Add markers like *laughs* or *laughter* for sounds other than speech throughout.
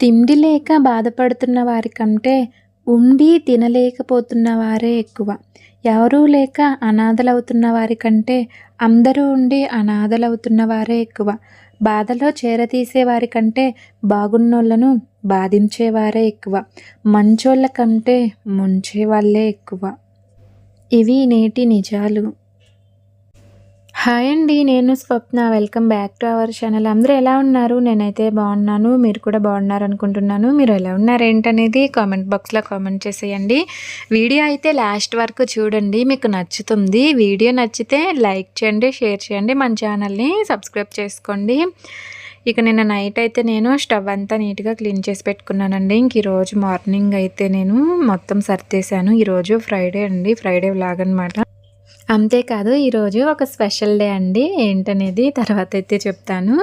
తిండి లేక బాధపడుతున్న వారి కంటే ఉండి తినలేకపోతున్న వారే ఎక్కువ. ఎవరూ లేక అనాథలవుతున్న వారి కంటే అందరూ ఉండి అనాథలవుతున్న వారే ఎక్కువ. బాధలో చేరతీసే వారి కంటే బాగున్నోళ్ళను బాధించేవారే ఎక్కువ. మంచోళ్ళ కంటే ముంచే వాళ్ళే ఎక్కువ. ఇవి నేటి నిజాలు. హాయ్ అండి నేను Swapna. Welcome back to our channel అందరూ ఎలా ఉన్నారు? నేనైతే బాగున్నాను. మీరు కూడా బాగున్నారు అనుకుంటున్నాను మీరు ఎలా ఉన్నారు ఏంటనేది కామెంట్ బాక్స్లో కామెంట్ చేసేయండి. వీడియో అయితే లాస్ట్ వరకు చూడండి. మీకు నచ్చుతుంది. వీడియో నచ్చితే లైక్ చేయండి షేర్ చేయండి. మన ఛానల్ని సబ్స్క్రైబ్ చేసుకోండి. ఇక నిన్న నైట్ అయితే నేను స్టవ్ అంతా నీట్గా క్లీన్ చేసి పెట్టుకున్నానండి. ఇంక ఈరోజు మార్నింగ్ అయితే నేను మొత్తం సర్దేశాను. ఈరోజు ఫ్రైడే అండి. ఫ్రైడే లాగనమాట అంతేకాదు ఈరోజు ఒక స్పెషల్ డే అండి. ఏంటనేది తర్వాత అయితే చెప్తాను.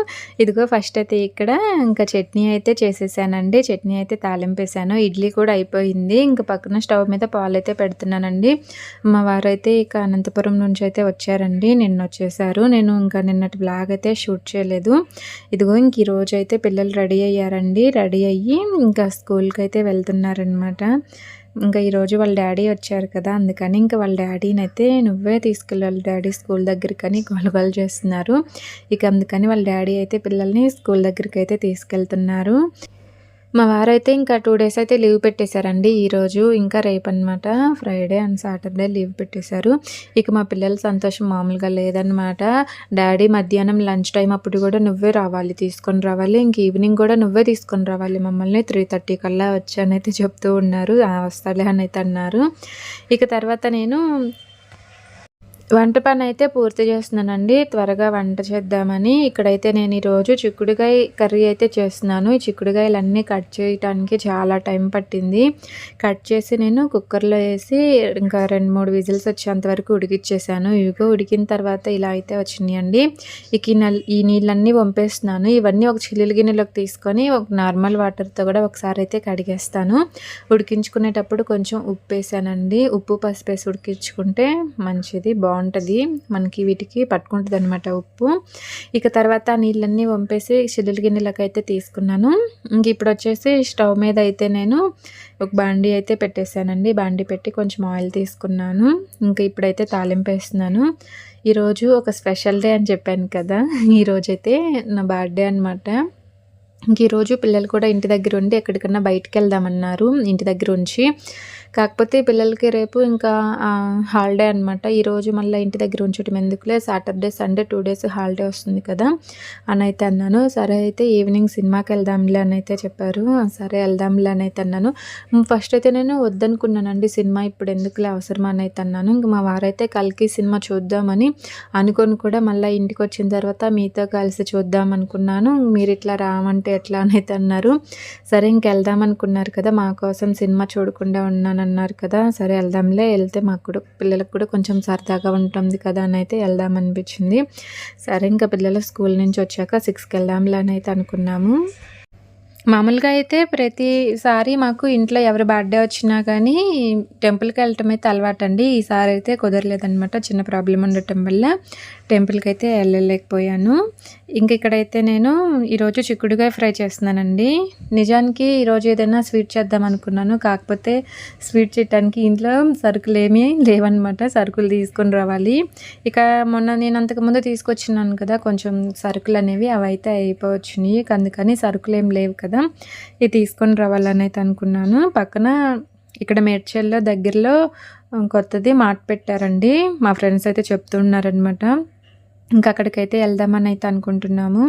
ఇదిగో ఫస్ట్ అయితే ఇక్కడ ఇంకా చట్నీ అయితే చేసేసానండి. చట్నీ అయితే తాలింపేసాను. ఇడ్లీ కూడా అయిపోయింది. ఇంకా పక్కన స్టవ్ మీద పాలు అయితే పెడుతున్నానండి. మా వారు అయితే ఇక అనంతపురం నుంచి అయితే వచ్చారండి. నిన్న వచ్చేసారు. నేను ఇంకా నిన్నటి బ్లాగ్ అయితే షూట్ చేయలేదు. ఇదిగో ఇంక ఈరోజు అయితే పిల్లలు రెడీ అయ్యారండి. రెడీ అయ్యి ఇంకా స్కూల్కి అయితే వెళ్తున్నారనమాట ఇంకా ఈరోజు వాళ్ళ డాడీ వచ్చారు కదా అందుకని ఇంకా వాళ్ళ డాడీని అయితే నువ్వే తీసుకెళ్ళాలి డాడీ స్కూల్ దగ్గరికి అని గొలగొలు చేస్తున్నారు. ఇక అందుకని వాళ్ళ డాడీ అయితే పిల్లల్ని స్కూల్ దగ్గరికి అయితే తీసుకెళ్తున్నారు. మా వారైతే ఇంకా టూ డేస్ అయితే లీవ్ పెట్టేశారండి ఈరోజు ఇంకా రేపు అనమాట ఫ్రైడే అండ్ సాటర్డే లీవ్ పెట్టేశారు. ఇక మా పిల్లల సంతోషం మామూలుగా లేదనమాట డాడీ మధ్యాహ్నం లంచ్ టైం అప్పుడు కూడా నువ్వే రావాలి తీసుకొని రావాలి. ఇంక ఈవినింగ్ కూడా నువ్వే తీసుకొని రావాలి. మమ్మల్ని త్రీ థర్టీ కల్లా వచ్చానైతే చెప్తూ ఉన్నారు. వస్తాలే అని అయితే అన్నారు ఇక తర్వాత నేను వంట పని అయితే పూర్తి చేస్తున్నానండి. త్వరగా వంట చేద్దామని. ఇక్కడైతే నేను ఈరోజు చిక్కుడుగాయ కర్రీ అయితే చేస్తున్నాను. ఈ చిక్కుడుగాయలు అన్నీ కట్ చేయడానికి చాలా టైం పట్టింది. కట్ చేసి నేను కుక్కర్లో వేసి ఇంకా రెండు మూడు విజిల్స్ వచ్చేంత వరకు ఉడికిచ్చేసాను. ఇవిగో ఉడికిన తర్వాత ఇలా అయితే వచ్చినాయండి. ఇక ఈ నీళ్ళన్నీ పంపేస్తున్నాను ఇవన్నీ ఒక చిల్లులు గిన్నెలోకి తీసుకొని ఒక నార్మల్ వాటర్తో కూడా ఒకసారి అయితే కడిగేస్తాను. ఉడికించుకునేటప్పుడు కొంచెం ఉప్పు వేసానండి ఉప్పు పసుపు వేసి ఉడికించుకుంటే మంచిది బాగుంటుంది బాగుంటుంది. మనకి వీటికి పట్టుకుంటుంది అనమాట ఉప్పు. ఇక తర్వాత నీళ్ళన్నీ వంపేసి చిల్లుల గిన్నెలకు అయితే తీసుకున్నాను. ఇంక ఇప్పుడు వచ్చేసి స్టవ్ మీద అయితే నేను ఒక బాండి అయితే పెట్టేశానండి. బాండి పెట్టి కొంచెం ఆయిల్ తీసుకున్నాను. ఇంకా ఇప్పుడైతే తాలింపు వేస్తున్నాను. ఈరోజు ఒక స్పెషల్ డే అని చెప్పాను కదా. ఈరోజైతే నా బర్త్డే అనమాట ఇంక ఈరోజు పిల్లలు కూడా ఇంటి దగ్గర ఉండి ఎక్కడికన్నా బయటికి వెళ్దామన్నారు. ఇంటి దగ్గర ఉంచి కాకపోతే పిల్లలకి రేపు ఇంకా హాలిడే అనమాట ఈరోజు మళ్ళీ ఇంటి దగ్గర ఉంచడం ఎందుకులే? Saturday Sunday two days holiday వస్తుంది కదా? అని అయితే అన్నాను. సరే అయితే ఈవినింగ్ సినిమాకి వెళ్దాంలే అని అయితే చెప్పారు. సరే వెళ్దాంలే అని అయితే అన్నాను. ఫస్ట్ అయితే నేను వద్దనుకున్నానండి సినిమా ఇప్పుడు ఎందుకులే అవసరమా అని అయితే అన్నాను. ఇంక మా వారైతే కలికి సినిమా చూద్దామని అనుకొని కూడా మళ్ళీ ఇంటికి వచ్చిన తర్వాత మీతో కలిసి చూద్దాం అనుకున్నాను. మీరు ఇట్లా రామంటే ఎట్లా అని అయితే అన్నారు. సరే ఇంకెళ్దాం అనుకున్నారు కదా మా కోసం సినిమా చూడకుండా ఉన్నాను అన్నారు కదా సరే వెళ్దాంలే వెళ్తే మాకు కూడా పిల్లలకు కూడా కొంచెం సరదాగా ఉంటుంది కదా అని అయితే వెళ్దాం అనిపించింది. సరే ఇంకా పిల్లలు స్కూల్ నుంచి వచ్చాక సిక్స్కి వెళ్దాంలే అని అయితే అనుకున్నాము. మామూలుగా అయితే ప్రతిసారి మాకు ఇంట్లో ఎవరి బర్త్డే వచ్చినా కానీ టెంపుల్కి వెళ్ళటం అయితే అలవాటు అండి ఈసారి అయితే కుదరలేదనమాట చిన్న ప్రాబ్లం ఉండటం వల్ల టెంపుల్కి అయితే వెళ్ళలేకపోయాను. ఇంక ఇక్కడైతే నేను ఈరోజు చిక్కుడుగా ఫ్రై చేస్తున్నానండి. నిజానికి ఈరోజు ఏదైనా స్వీట్ చేద్దాం అనుకున్నాను. కాకపోతే స్వీట్ చేయడానికి ఇంట్లో సరుకులు ఏమీ లేవన్నమాట. సరుకులు తీసుకొని రావాలి. ఇక మొన్న నేను అంతకుముందు తీసుకొచ్చినాను కదా కొంచెం సరుకులు అనేవి అవి అయితే అయిపోవచ్చినాయి అందుకని సరుకులు ఏం లేవు కదా ఇవి తీసుకొని రావాలని అయితే అనుకున్నాను. పక్కన ఇక్కడ మేడ్చల్లో దగ్గరలో కొత్తది మాట పెట్టారండి. మా ఫ్రెండ్స్ అయితే చెప్తున్నారనమాట ఇంకా అక్కడికైతే వెళ్దామని అయితే అనుకుంటున్నాము.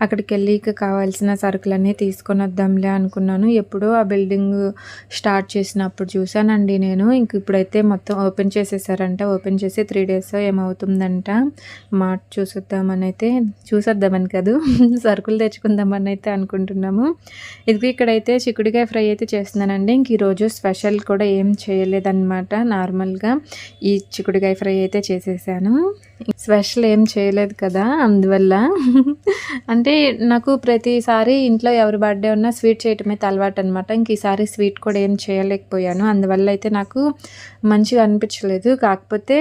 అక్కడికి వెళ్ళి కావాల్సిన సరుకులన్నీ తీసుకొని వద్దాంలే అనుకున్నాను. ఎప్పుడో ఆ బిల్డింగ్ స్టార్ట్ చేసినప్పుడు చూశానండి నేను. ఇంక ఇప్పుడైతే మొత్తం ఓపెన్ చేసేసారంట. ఓపెన్ చేసి త్రీ డేస్ ఏమవుతుందంట మార్ట్ చూసొద్దామని అయితే చూసొద్దామని కాదు *laughs* సరుకులు తెచ్చుకుందామని అయితే అనుకుంటున్నాము. ఇది ఇక్కడైతే చిక్కుడుకాయ ఫ్రై అయితే చేస్తున్నానండి. ఇంక ఈరోజు స్పెషల్ కూడా ఏం చేయలేదన్నమాట. నార్మల్గా ఈ చిక్కుడుకాయ ఫ్రై అయితే చేసేసాను. స్పెషల్ ఏం చేయలేదు కదా అందువల్ల. అంటే నాకు ప్రతిసారి ఇంట్లో ఎవరి బర్త్డే ఉన్నా స్వీట్ చేయటమే తలవాటు అలవాటు అనమాట ఇంక ఈసారి స్వీట్ కూడా ఏం చేయలేకపోయాను. అందువల్ల అయితే నాకు మంచిగా అనిపించలేదు. కాకపోతే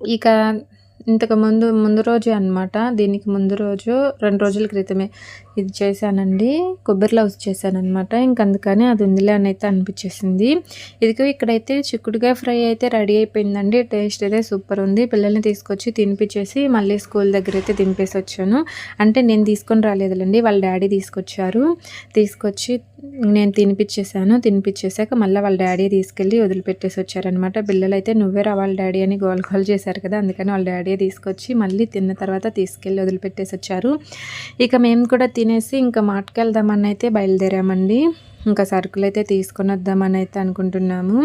ఇక ఇంతకు ముందు ముందు రోజు అనమాట దీనికి ముందు రోజు రెండు రోజుల క్రితమే. ఇది చేశానండి. కొబ్బరి లవ్స్ చేశాను అనమాట అందుకని అది ఉందిలే అని అయితే అనిపించేసింది. ఇదిగో ఇక్కడైతే చిక్కుడుగా ఫ్రై అయితే రెడీ అయిపోయిందండి. టేస్ట్ అయితే సూపర్ ఉంది. పిల్లల్ని తీసుకొచ్చి తినిపించేసి మళ్ళీ స్కూల్ దగ్గర అయితే దింపేసి వచ్చాను. అంటే నేను తీసుకొని రాలేదులేండి. వాళ్ళ డాడీ తీసుకొచ్చారు. తీసుకొచ్చి నేను తినిపించేశాను. తినిపించేశాక మళ్ళీ వాళ్ళ డాడీ తీసుకెళ్ళి వదిలిపెట్టేసి వచ్చారనమాట పిల్లలు అయితే నువ్వే రా వాళ్ళ డాడీ అని గోల్ గోల్ చేశారు కదా. అందుకని వాళ్ళ డాడీ తీసుకొచ్చి మళ్ళీ తిన్న తర్వాత తీసుకెళ్ళి వదిలిపెట్టేసి వచ్చారు. ఇక మేము కూడా తినేసి ఇంకా మాటకెళ్దామని అయితే బయలుదేరామండి. ఇంకా సరుకులు అయితే తీసుకొని వద్దామని అయితే అనుకుంటున్నాము.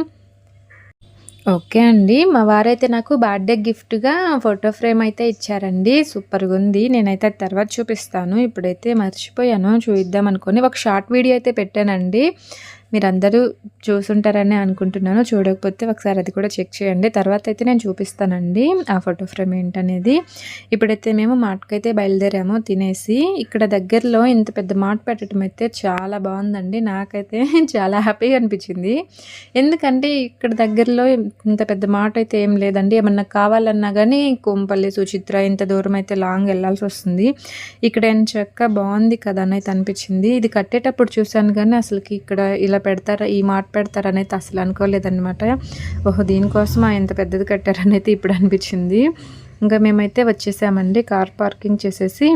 ఓకే అండి. మా వారైతే నాకు బర్త్డే గిఫ్ట్గా ఫోటో ఫ్రేమ్ అయితే ఇచ్చారండి. సూపర్గా ఉంది నేనైతే తర్వాత చూపిస్తాను. ఇప్పుడైతే మర్చిపోయాను. చూద్దాం అనుకొని ఒక షార్ట్ వీడియో అయితే పెట్టానండి. మీరందరూ చూసుంటారని అనుకుంటున్నాను. చూడకపోతే ఒకసారి అది కూడా చెక్ చేయండి. తర్వాత అయితే నేను చూపిస్తానండి ఆ ఫోటో ఫ్రేమ్ ఏంటనేది. ఇప్పుడైతే మేము మాటకైతే బయలుదేరాము తినేసి. ఇక్కడ దగ్గరలో ఇంత పెద్ద మాట పెట్టడం అయితే చాలా బాగుందండి. నాకైతే *laughs* చాలా హ్యాపీగా అనిపించింది. ఎందుకంటే ఇక్కడ దగ్గరలో ఇంత పెద్ద మాట అయితే ఏం లేదండి. ఏమన్నా కావాలన్నా కానీ కోంపల్లి సుచిత్ర ఇంత దూరం అయితే లాంగ్ వెళ్ళాల్సి వస్తుంది. ఇక్కడ ఏం చక్క బాగుంది కదా అని అయితే అనిపించింది. ఇది కట్టేటప్పుడు చూశాను కానీ అసలుకి ఇక్కడ ఇలా ఇలా పెడతారా ఈ మాట పెడతారని అసలు అనుకోలేదన్నమాట. ఓహో దీనికోసం ఎంత పెద్దది కట్టారనేది ఇప్పుడు అనిపించింది. ఇంకా మేమైతే వచ్చేసామండి కార్ పార్కింగ్ చేసేసి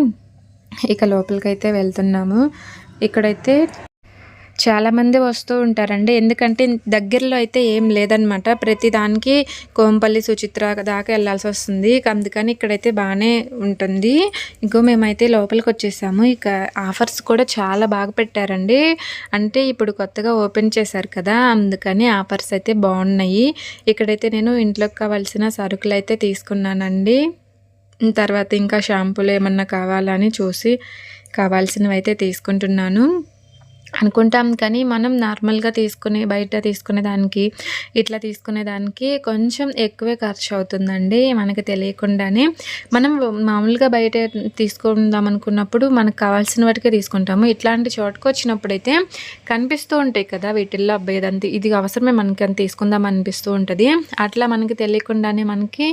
ఇక లోపలికైతే వెళ్తున్నాము. ఇక్కడైతే చాలామంది వస్తూ ఉంటారండి. ఎందుకంటే దగ్గరలో అయితే ఏం లేదనమాట ప్రతి దానికి కోంపల్లి సుచిత్ర దాకా వెళ్ళాల్సి వస్తుంది. అందుకని ఇక్కడైతే బాగానే ఉంటుంది. ఇంకో మేమైతే లోపలికి వచ్చేసాము. ఇక ఆఫర్స్ కూడా చాలా బాగా పెట్టారండి. అంటే ఇప్పుడు కొత్తగా ఓపెన్ చేశారు కదా అందుకని ఆఫర్స్ అయితే బాగున్నాయి. ఇక్కడైతే నేను ఇంట్లోకి కావాల్సిన సరుకులు అయితే తీసుకున్నానండి. తర్వాత ఇంకా షాంపూలు ఏమన్నా కావాలని చూసి కావాల్సినవి అయితే తీసుకుంటున్నాను. అనుకుంటాం కానీ మనం నార్మల్గా తీసుకునే బయట తీసుకునే దానికి ఇట్లా తీసుకునే దానికి కొంచెం ఎక్కువే ఖర్చు అవుతుందండి మనకి తెలియకుండానే. మనం మామూలుగా బయట తీసుకుందాం అనుకున్నప్పుడు మనకు కావాల్సిన వాటికే తీసుకుంటాము. ఇట్లాంటి చోటుకు వచ్చినప్పుడు అయితే కనిపిస్తూ ఉంటాయి కదా వీటిల్లో అబ్బాయి ఇది అవసరమే మనకి అని తీసుకుందాం అనిపిస్తూ ఉంటుంది. అట్లా మనకి తెలియకుండానే మనకి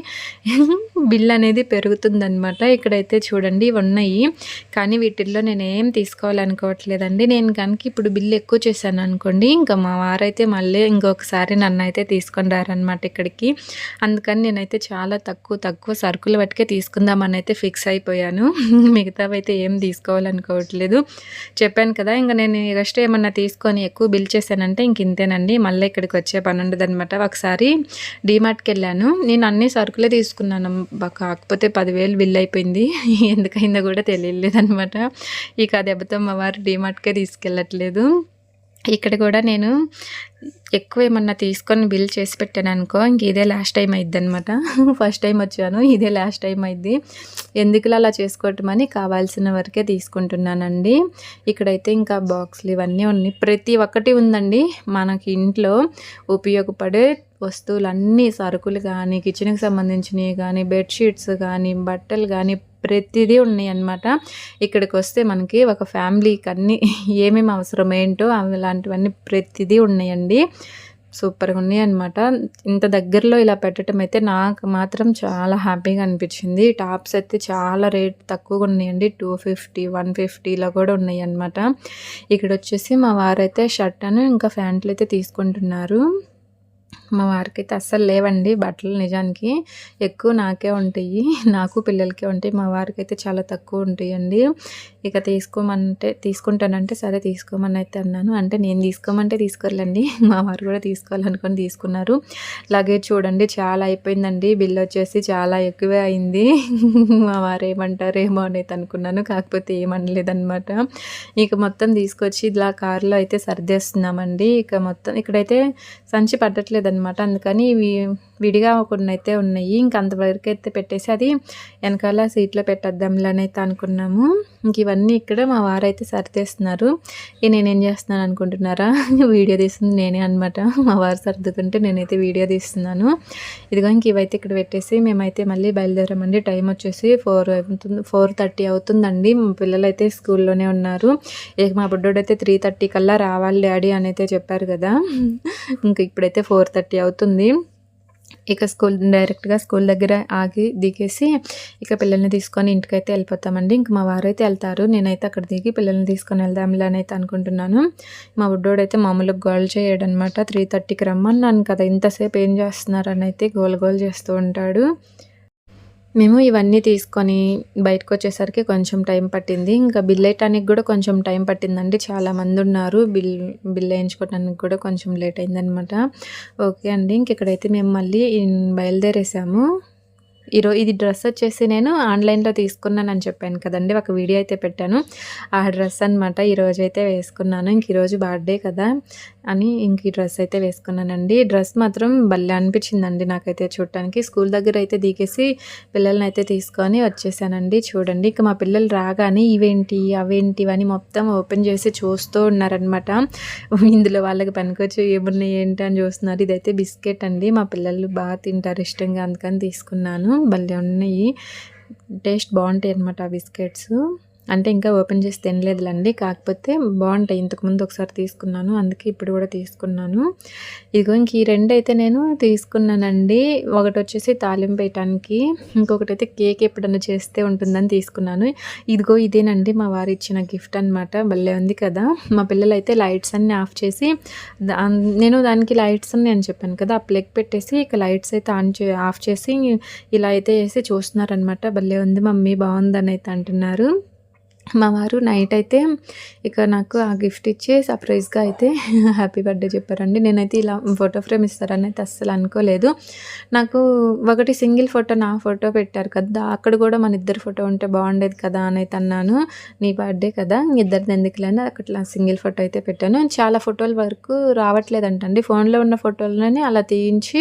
*laughs* బిల్ అనేది పెరుగుతుందనమాట ఇక్కడైతే చూడండి ఉన్నాయి కానీ వీటిల్లో నేను ఏం తీసుకోవాలనుకోవట్లేదండి. నేను కనుక ఇప్పుడు బిల్లు ఎక్కువ చేశాను అనుకోండి ఇంకా మా వారైతే మళ్ళీ ఇంకొకసారి నన్ను అయితే తీసుకొని రారనమాట ఇక్కడికి. అందుకని నేనైతే చాలా తక్కువ తక్కువ సరుకులు బట్టికే తీసుకుందామని అయితే ఫిక్స్ అయిపోయాను. *laughs* మిగతావి అయితే ఏం తీసుకోవాలనుకోవట్లేదు. చెప్పాను కదా ఇంకా నేను రెస్ట్ ఏమన్నా తీసుకొని ఎక్కువ బిల్ చేశానంటే ఇంక ఇంతేనండి. మళ్ళీ ఇక్కడికి వచ్చే పని ఉండదనమాట ఒకసారి డీమార్ట్కి వెళ్ళాను. నేను అన్ని సరుకులే తీసుకున్నాను. కాకపోతే పదివేలు బిల్ అయిపోయింది. *laughs* ఎందుకైందో కూడా తెలియలేదనమాట ఇక దెబ్బతో మా వారు డీమార్ట్కే తీసుకెళ్ళట్లేదు. రావట్లేదు ఇక్కడ కూడా నేను ఎక్కువ ఏమన్నా తీసుకొని బిల్ చేసి పెట్టాను అనుకో ఇంక ఇదే లాస్ట్ టైం అయిద్ది అనమాట ఫస్ట్ టైం వచ్చాను ఇదే లాస్ట్ టైం అయింది ఎందుకులా అలా చేసుకోవటమని కావాల్సిన వరకే తీసుకుంటున్నానండి. ఇక్కడైతే ఇంకా బాక్స్లు ఇవన్నీ ఉన్నాయి. ప్రతి ఒక్కటి ఉందండి. మనకి ఇంట్లో ఉపయోగపడే వస్తువులన్నీ సరుకులు కానీ కిచెన్కి సంబంధించినవి కానీ బెడ్షీట్స్ కానీ బట్టలు కానీ ప్రతిదీ ఉన్నాయి అనమాట ఇక్కడికి వస్తే మనకి ఒక ఫ్యామిలీకి అన్నీ ఏమేమి అవసరం ఏంటో అలాంటివన్నీ ప్రతిదీ ఉన్నాయండి. సూపర్గా ఉన్నాయి అనమాట ఇంత దగ్గరలో ఇలా పెట్టడం అయితే నాకు మాత్రం చాలా హ్యాపీగా అనిపించింది. టాప్స్ అయితే చాలా రేట్ తక్కువగా ఉన్నాయండి. టూ ఫిఫ్టీ వన్ ఫిఫ్టీలో కూడా ఉన్నాయి అనమాట ఇక్కడ వచ్చేసి మా వారైతే షర్ట్ అని ఇంకా ప్యాంట్లు అయితే తీసుకుంటున్నారు. మా వారికి అయితే అస్సలు లేవండి బట్టలు నిజానికి. ఎక్కువ నాకే ఉంటాయి. నాకు పిల్లలకే ఉంటాయి. మా వారికి అయితే చాలా తక్కువ ఉంటాయండి. ఇక తీసుకోమంటే తీసుకుంటానంటే సరే తీసుకోమని అయితే అన్నాను. అంటే నేను తీసుకోమంటే తీసుకోవాలండి మా వారు కూడా తీసుకోవాలనుకొని తీసుకున్నారు. లగేజ్ చూడండి చాలా అయిపోయిందండి. బిల్ వచ్చేసి చాలా ఎక్కువే అయింది. మా వారు ఏమంటారేమో అనేది అనుకున్నాను. కాకపోతే ఏమనలేదన్నమాట. ఇక మొత్తం తీసుకొచ్చి ఇలా కారులో అయితే సర్దేస్తున్నామండి. ఇక మొత్తం ఇక్కడైతే సంచి పట్టట్లేదు అనమాట అందుకని ఇవి విడిగా కొన్ని అయితే ఉన్నాయి ఇంకంతవరకు అయితే పెట్టేసి అది వెనకాల సీట్లో పెట్టేద్దాంలని అయితే అనుకున్నాము. ఇంక ఇవన్నీ ఇక్కడ మా వారైతే సర్దేస్తున్నారు. ఇక నేనేం చేస్తున్నాను అనుకుంటున్నారా? *laughs* వీడియో తీస్తుంది నేనే అనమాట మా వారు సర్దుకుంటే నేనైతే వీడియో తీస్తున్నాను. ఇదిగో ఇంక ఇవైతే ఇక్కడ పెట్టేసి మేమైతే మళ్ళీ బయలుదేరామండి. టైం వచ్చేసి ఫోర్ అవుతుంది ఫోర్ థర్టీ అవుతుందండి. మా పిల్లలు అయితే స్కూల్లోనే ఉన్నారు. ఇక మా బుడ్డోడైతే త్రీ థర్టీ కల్లా రావాలి డాడీ అని అయితే చెప్పారు కదా. *laughs* ఇంకా ఇప్పుడైతే ఫోర్ థర్టీ థర్టీ అవుతుంది. ఇక స్కూల్ డైరెక్ట్గా స్కూల్ దగ్గర ఆగి దిగేసి ఇక పిల్లల్ని తీసుకొని ఇంటికైతే వెళ్ళిపోతామండి. ఇంక మా వారైతే వెళ్తారు. నేనైతే అక్కడ దిగి పిల్లల్ని తీసుకొని వెళ్దాంలే అని అయితే అనుకుంటున్నాను. మా బుడ్డోడైతే మామూలుగా గోల్ చేయడనమాట త్రీ థర్టీకి రమ్మన్నాను కదా ఇంతసేపు ఏం చేస్తున్నారని అయితే గోల్ గోల్ చేస్తూ ఉంటాడు. మేము ఇవన్నీ తీసుకొని బయటకు వచ్చేసరికి కొంచెం టైం పట్టింది. ఇంకా బిల్ వేయటానికి కూడా కొంచెం టైం పట్టిందండి. చాలా మంది ఉన్నారు. బిల్ బిల్ వేయించుకోవడానికి కూడా కొంచెం లేట్ అయిందనమాట ఓకే అండి. ఇంక ఇక్కడైతే మేము మళ్ళీ బయలుదేరేసాము. ఈరో ఇది డ్రెస్ వచ్చేసి నేను ఆన్లైన్లో తీసుకున్నాను అని చెప్పాను కదండి. ఒక వీడియో అయితే పెట్టాను. ఆ డ్రెస్ అనమాట ఈరోజు అయితే వేసుకున్నాను. ఇంక ఈరోజు బర్త్డే కదా. అని ఇంక ఈ డ్రెస్ అయితే వేసుకున్నానండి. డ్రెస్ మాత్రం భలే అనిపించిందండి నాకైతే చూడటానికి. స్కూల్ దగ్గర అయితే దిగేసి పిల్లల్ని అయితే తీసుకొని వచ్చేసానండి. చూడండి ఇక మా పిల్లలు రాగానే ఇవేంటి అవేంటి అని మొత్తం ఓపెన్ చేసి చూస్తూ ఉన్నారనమాట ఇందులో వాళ్ళకి పనికొచ్చి ఏమున్నాయి ఏంటి అని చూస్తున్నారు. ఇదైతే బిస్కెట్ అండి. మా పిల్లలు బాగా తింటారు ఇష్టంగా అందుకని తీసుకున్నాను. భలే ఉన్నాయి. టేస్ట్ బాగుంటాయి అనమాట ఆ బిస్కెట్స్. అంటే ఇంకా ఓపెన్ చేసి తినలేదులండి. కాకపోతే బాగుంటాయి. ఇంతకుముందు ఒకసారి తీసుకున్నాను. అందుకే ఇప్పుడు కూడా తీసుకున్నాను. ఇదిగో ఇంక ఈ రెండు అయితే నేను తీసుకున్నానండి. ఒకటి వచ్చేసి తాలింపు వేయటానికి. ఇంకొకటి అయితే కేక్ ఎప్పుడన్నా చేస్తే ఉంటుందని తీసుకున్నాను. ఇదిగో ఇదేనండి మా వారు ఇచ్చిన గిఫ్ట్ అనమాట భలే ఉంది కదా. మా పిల్లలు అయితే లైట్స్ అన్ని ఆఫ్ చేసి నేను దానికి లైట్స్ అని నేను చెప్పాను కదా. ఆ ప్లగ్ పెట్టేసి ఇక లైట్స్ అయితే ఆన్ చే ఆఫ్ చేసి ఇలా అయితే వేసి చూస్తున్నారనమాట భలే ఉంది మమ్మీ బాగుందని అయితే అంటున్నారు. మా వారు నైట్ అయితే ఇక నాకు ఆ గిఫ్ట్ ఇచ్చి సర్ప్రైజ్గా అయితే *laughs* హ్యాపీ బర్త్డే చెప్పారండి. నేనైతే ఇలా ఫోటో ఫ్రేమ్ ఇస్తారని అయితే అస్సలు అనుకోలేదు. నాకు ఒకటి సింగిల్ ఫోటో నా ఫోటో పెట్టారు కదా అక్కడ కూడా మన ఇద్దరు ఫోటో ఉంటే బాగుండేది కదా అని అయితే అన్నాను. నీ బర్త్డే కదా ఇద్దరిది ఎందుకులేని అక్కడ సింగిల్ ఫోటో అయితే పెట్టాను. చాలా ఫోటోల వరకు రావట్లేదంటండి. ఫోన్లో ఉన్న ఫోటోలని అలా తీయించి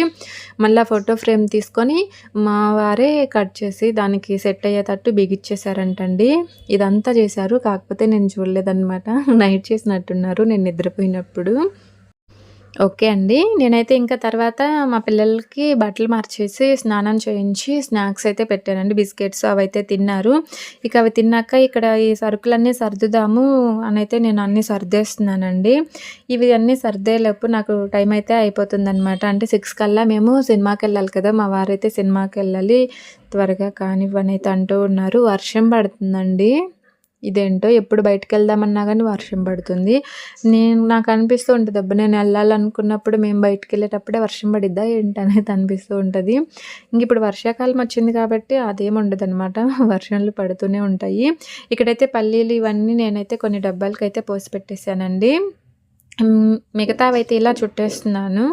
మళ్ళీ ఫోటో ఫ్రేమ్ తీసుకొని మా వారే కట్ చేసి దానికి సెట్ అయ్యేటట్టు బిగిచ్చేసారంటండి ఇదంతా చేశారు. కాకపోతే నేను చూడలేదన్నమాట. *laughs* నైట్ చేసినట్టున్నారు. నేను నిద్రపోయినప్పుడు. ఓకే అండి. నేనైతే ఇంకా తర్వాత మా పిల్లలకి బట్టలు మార్చేసి స్నానం చేయించి స్నాక్స్ అయితే పెట్టానండి. బిస్కెట్స్ అవైతే తిన్నారు. ఇక అవి తిన్నాక ఇక్కడ ఈ సరుకులన్నీ సర్దుదాము అని అయితే నేను అన్నీ సర్దేస్తున్నానండి. ఇవి అన్నీ సర్దేలోపు నాకు టైం అయితే అయిపోతుంది అనమాట అంటే సిక్స్ కల్లా మేము సినిమాకి వెళ్ళాలి కదా. మా వారైతే సినిమాకి వెళ్ళాలి. త్వరగా కానివ్వని అయితే అంటూ ఉన్నారు. వర్షం పడుతుందండి. ఇదేంటో ఎప్పుడు బయటకు వెళ్దామన్నా కానీ వర్షం పడుతుంది. నేను నాకు అనిపిస్తూ ఉంటుంది అబ్బా నేను వెళ్ళాలనుకున్నప్పుడు మేము బయటకు వెళ్ళేటప్పుడే వర్షం పడిద్దా ఏంటనేది అనిపిస్తూ ఉంటుంది. ఇంక ఇప్పుడు వర్షాకాలం వచ్చింది కాబట్టి అదేం ఉండదు అనమాట *laughs* వర్షాలు పడుతూనే ఉంటాయి. ఇక్కడైతే పల్లీలు ఇవన్నీ నేనైతే కొన్ని డబ్బాలకైతే పోసి పెట్టేశానండి. మిగతావైతే ఇలా చుట్టేస్తున్నాను.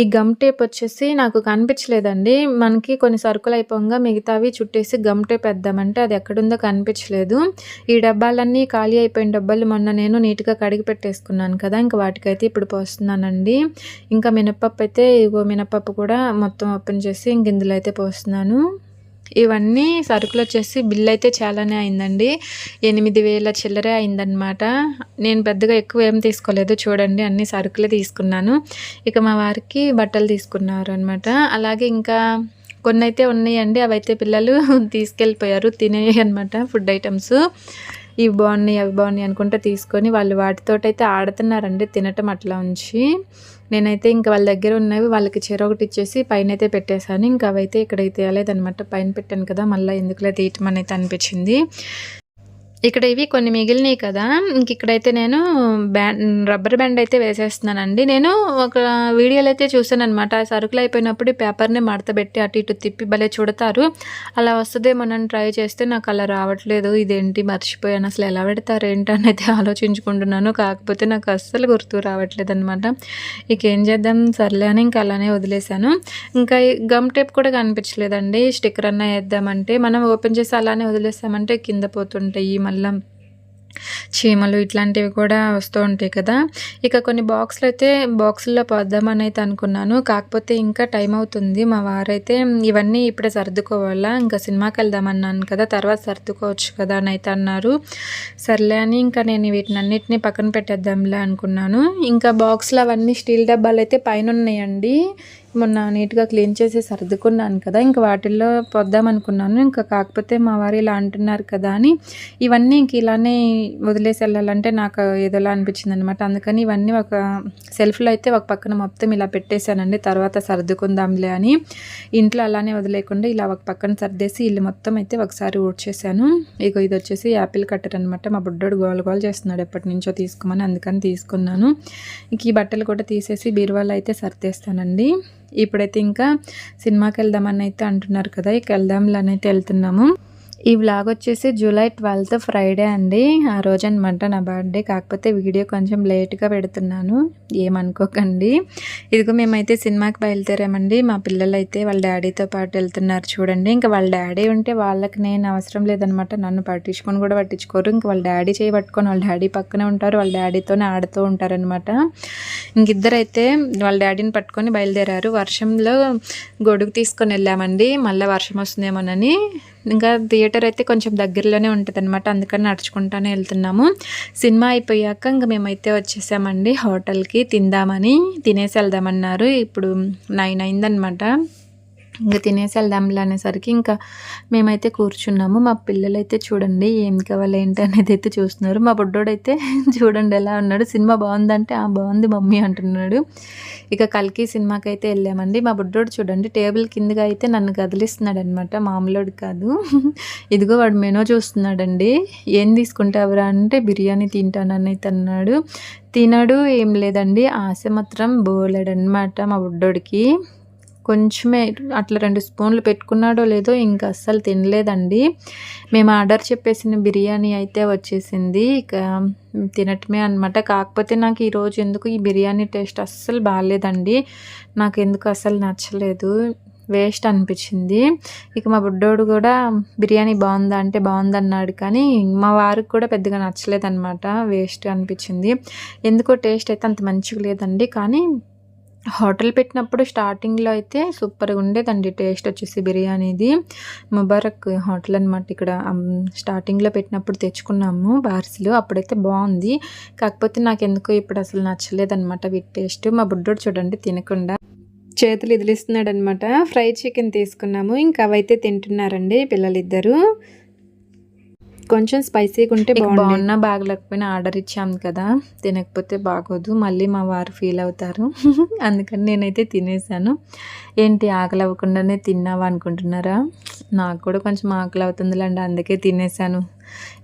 ఈ గమ్ టేప్ వచ్చేసి నాకు కనిపించలేదండి. మనకి కొన్ని సరుకులు అయిపోగా మిగతావి చుట్టేసి గమ్ టేప్ వేద్దామంటే అది ఎక్కడుందో కనిపించలేదు. ఈ డబ్బాలన్నీ ఖాళీ అయిపోయిన డబ్బాలు మొన్న నేను నీట్గా కడిగి పెట్టేసుకున్నాను కదా ఇంకా వాటికైతే ఇప్పుడు పోస్తున్నానండి. ఇంకా మినపప్పు అయితే ఇగో మినపప్పు కూడా మొత్తం ఓపెన్ చేసి ఇంక ఇందులో అయితే పోస్తున్నాను. ఇవన్నీ సరుకులు వచ్చేసి బిల్ అయితే చాలానే అయిందండి. ఎనిమిది వేల చిల్లరే అయిందనమాట నేను పెద్దగా ఎక్కువ ఏం తీసుకోలేదు. చూడండి అన్ని సరుకులే తీసుకున్నాను. ఇక మా వారికి బట్టలు తీసుకున్నారు అనమాట అలాగే ఇంకా కొన్ని అయితే ఉన్నాయండి. అవైతే పిల్లలు తీసుకెళ్ళిపోయారు. తినేవి అనమాట ఫుడ్ ఐటమ్స్. ఇవి బాగున్నాయి అవి బాగున్నాయి అనుకుంటే తీసుకొని వాళ్ళు వాటితోటైతే ఆడుతున్నారండి. తినటం అట్లా ఉంచి. నేనైతే ఇంకా వాళ్ళ దగ్గర ఉన్నవి వాళ్ళకి ఒకటి ఇచ్చేసి పైన అయితే పెట్టేశాను. ఇంకా అవైతే ఇక్కడైతే వేయలేదనమాట పైన పెట్టాను కదా మళ్ళీ ఎందుకులే తీయటం అనేది అనిపించింది. ఇక్కడ ఇవి కొన్ని మిగిలినాయి కదా. ఇంక ఇక్కడైతే నేను బ్యాండ్ రబ్బర్ బ్యాండ్ అయితే వేసేస్తున్నానండి. నేను ఒక వీడియోలో అయితే చూసాను అనమాట సరుకులు అయిపోయినప్పుడు పేపర్ని మడతబెట్టి అటు ఇటు తిప్పి భలే చూడతారు. అలా వస్తుందేమో నన్ను ట్రై చేస్తే నాకు అలా రావట్లేదు. ఇదేంటి మర్చిపోయాను. అసలు ఎలా పెడతారు ఏంటని అయితే ఆలోచించుకుంటున్నాను. కాకపోతే నాకు అస్సలు గుర్తు రావట్లేదు అనమాట ఇంకేం చేద్దాం? సర్లే అని ఇంకా అలానే వదిలేశాను. ఇంకా గమ్ టేప్ కూడా కనిపించలేదండి. స్టిక్కర్ అన్న వేద్దామంటే మనం ఓపెన్ చేసి అలానే వదిలేసామంటే కింద పోతుంటాయి మళ్ళీ చీమలు ఇట్లాంటివి కూడా వస్తూ ఉంటాయి కదా. ఇక కొన్ని బాక్స్లు అయితే బాక్సుల్లో పోద్దామని అయితే అనుకున్నాను. కాకపోతే ఇంకా టైం అవుతుంది. మా వారైతే ఇవన్నీ ఇప్పుడే సర్దుకోవాలా ఇంకా సినిమాకి వెళ్దామన్నాను కదా తర్వాత సర్దుకోవచ్చు కదా అని అయితే అన్నారు. సర్లే అని ఇంకా నేను వీటిని అన్నిటిని పక్కన పెట్టేద్దాంలే అనుకున్నాను. ఇంకా బాక్సులు అవన్నీ స్టీల్ డబ్బాలు అయితే పైన ఉన్నాయండి. మొన్న నీట్గా క్లీన్ చేసి సర్దుకున్నాను కదా ఇంకా వాటిల్లో పొద్దాం అనుకున్నాను. ఇంకా కాకపోతే మా వారు ఇలా అంటున్నారు కదా అని ఇవన్నీ ఇంక ఇలానే వదిలేసి వెళ్ళాలంటే నాకు ఏదోలా అనిపించింది అనమాట అందుకని ఇవన్నీ ఒక సెల్ఫ్లో అయితే ఒక పక్కన మొత్తం ఇలా పెట్టేశానండి. తర్వాత సర్దుకుందాంలే అని ఇంట్లో అలానే వదిలేకుండా ఇలా ఒక పక్కన సర్దేసి ఇల్లు మొత్తం అయితే ఒకసారి ఊడ్చేసాను ఇక ఇది వచ్చేసి యాపిల్ కట్టర్ అనమాట మా బుడ్డోడు గోల గోల చేస్తున్నాడు ఎప్పటి నుంచో తీసుకోమని అందుకని తీసుకున్నాను. ఇంక ఈ బట్టలు కూడా తీసేసి బీరువాలో అయితే సర్దేస్తానండి. ఇప్పుడైతే ఇంకా సినిమాకి వెళ్దామని అయితే అంటున్నారు కదా ఇక వెళ్దాంలని అయితే వెళ్తున్నాము. ఈ వ్లాగ్ వచ్చేసి జూలై ట్వెల్త్ ఫ్రైడే అండి. ఆ రోజు అనమాట నా బర్త్డే కాకపోతే వీడియో కొంచెం లేట్గా పెడుతున్నాను. ఏమనుకోకండి. ఇదిగో మేమైతే సినిమాకి బయలుదేరామండి. మా పిల్లలు అయితే వాళ్ళ డాడీతో పాటు వెళ్తున్నారు చూడండి. ఇంకా వాళ్ళ డాడీ ఉంటే వాళ్ళకి నేను అవసరం లేదనమాట నన్ను పట్టించుకొని కూడా పట్టించుకోరు. ఇంకా వాళ్ళ డాడీ చేయి పట్టుకొని వాళ్ళ డాడీ పక్కనే ఉంటారు. వాళ్ళ డాడీతోనే ఆడుతూ ఉంటారనమాట ఇంకిద్దరైతే వాళ్ళ డాడీని పట్టుకొని బయలుదేరారు. వర్షంలో గొడుగు తీసుకొని వెళ్ళామండి. మళ్ళీ వర్షం వస్తుందేమోనని. ఇంకా థియేటర్ అయితే కొంచెం దగ్గరలోనే ఉంటుంది అనమాట అందుకని నడుచుకుంటానే వెళ్తున్నాము. సినిమా అయిపోయాక ఇంకా మేమైతే వచ్చేసామండి హోటల్కి. తిందామని తినేసి వెళ్దామన్నారు. ఇప్పుడు నైన్ అయిందనమాట ఇంకా తినేసి వెళ్దాంలే అనేసరికి ఇంకా మేమైతే కూర్చున్నాము. మా పిల్లలు అయితే చూడండి ఏం కావాలి ఏంటి అనేది అయితే చూస్తున్నారు. మా బుడ్డోడైతే *laughs* చూడండి ఎలా ఉన్నాడు. సినిమా బాగుందంటే ఆ బాగుంది మమ్మీ అంటున్నాడు. ఇక కల్కి సినిమాకి అయితే వెళ్ళామండి. మా బుడ్డోడు చూడండి టేబుల్ కిందగా అయితే నన్ను కదిలిస్తున్నాడు అనమాట మామూలుడు కాదు. *laughs* ఇదిగో వాడు మెనో చూస్తున్నాడండి. ఏం తీసుకుంటావురా? అంటే బిర్యానీ తింటానని అయితే అన్నాడు. తినడు ఏం లేదండి. ఆశ మాత్రం బోలేడనమాట మా బుడ్డోడికి. కొంచెమే అట్లా రెండు స్పూన్లు పెట్టుకున్నాడో లేదో ఇంకా అస్సలు తినలేదండి. మేము ఆర్డర్ చెప్పేసిన బిర్యానీ అయితే వచ్చేసింది. ఇక తినటమే అనమాట కాకపోతే నాకు ఈరోజు ఎందుకు ఈ బిర్యానీ టేస్ట్ అస్సలు బాగాలేదండి నాకు ఎందుకు అస్సలు నచ్చలేదు. వేస్ట్ అనిపించింది. ఇక మా బుడ్డోడు కూడా బిర్యానీ బాగుందా అంటే బాగుందన్నాడు కానీ మా వారికి కూడా పెద్దగా నచ్చలేదన్నమాట. వేస్ట్ అనిపించింది. ఎందుకో టేస్ట్ అయితే అంత మంచిగా లేదండి. కానీ హోటల్ పెట్టినప్పుడు స్టార్టింగ్లో అయితే సూపర్గా ఉండేదండి. టేస్ట్ వచ్చేసి బిర్యానీది. ముబారక్ హోటల్ అనమాట ఇక్కడ. స్టార్టింగ్లో పెట్టినప్పుడు తెచ్చుకున్నాము బార్సిలు అప్పుడైతే బాగుంది. కాకపోతే నాకు ఎందుకో ఇప్పుడు అసలు నచ్చలేదన్నమాట వీటి టేస్ట్. మా బుడ్డోడు చూడండి తినకుండా చేతులు ఇదిలిస్తున్నాడు అనమాట ఫ్రై చికెన్ తీసుకున్నాము. ఇంకా అవైతే తింటున్నారండి పిల్లలిద్దరూ. కొంచెం స్పైసీగా ఉంటే బాగున్నా బాగలేకపోయినా ఆర్డర్ ఇచ్చాము కదా. తినకపోతే బాగోదు. మళ్ళీ మా వారు ఫీల్ అవుతారు. *laughs* అందుకని నేనైతే తినేసాను. ఏంటి ఆకలి అవ్వకుండానే తిన్నావా అనుకుంటున్నారా? నాకు కూడా కొంచెం ఆకలి అవుతుందిలేండి అందుకే తినేసాను.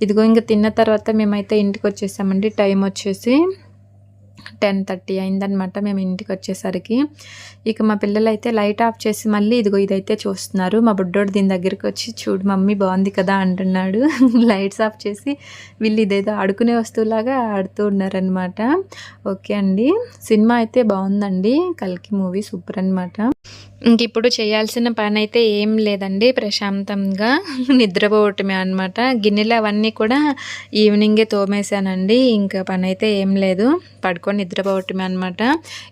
ఇదిగో ఇంకా తిన్న తర్వాత మేమైతే ఇంటికి వచ్చేసామండి. టైం వచ్చేసి టెన్ థర్టీ అయిందనమాట మేము ఇంటికి వచ్చేసరికి ఇక మా పిల్లలు అయితే లైట్ ఆఫ్ చేసి మళ్ళీ ఇదిగో ఇదైతే చూస్తున్నారు. మా బుడ్డోడు దీని దగ్గరికి వచ్చి చూడు మమ్మీ బాగుంది కదా అంటున్నాడు. *laughs* లైట్స్ ఆఫ్ చేసి వీళ్ళు ఇదేదో ఆడుకునే వస్తువులాగా ఆడుతూ ఉన్నారనమాట ఓకే అండి. సినిమా అయితే బాగుందండి. కల్కి మూవీ సూపర్ అనమాట ఇంక ఇప్పుడు చేయాల్సిన పని అయితే ఏం లేదండి. ప్రశాంతంగా *laughs* నిద్రపోవటమే అనమాట గిన్నెలు అవన్నీ కూడా ఈవినింగే తోమేశానండి. ఇంకా పని అయితే ఏం లేదు. పడుకొని నిద్రపోవటమే అనమాట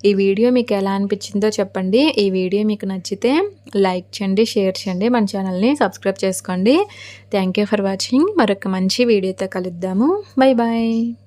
ఈ వీడియో మీకు ఎలా అనిపించిందో చెప్పండి. ఈ వీడియో మీకు నచ్చితే లైక్ చేయండి షేర్ చేయండి. మన ఛానల్ని సబ్స్క్రైబ్ చేసుకోండి. Thank for watching. మరొక మంచి వీడియోతో కలుద్దాము. Bye bye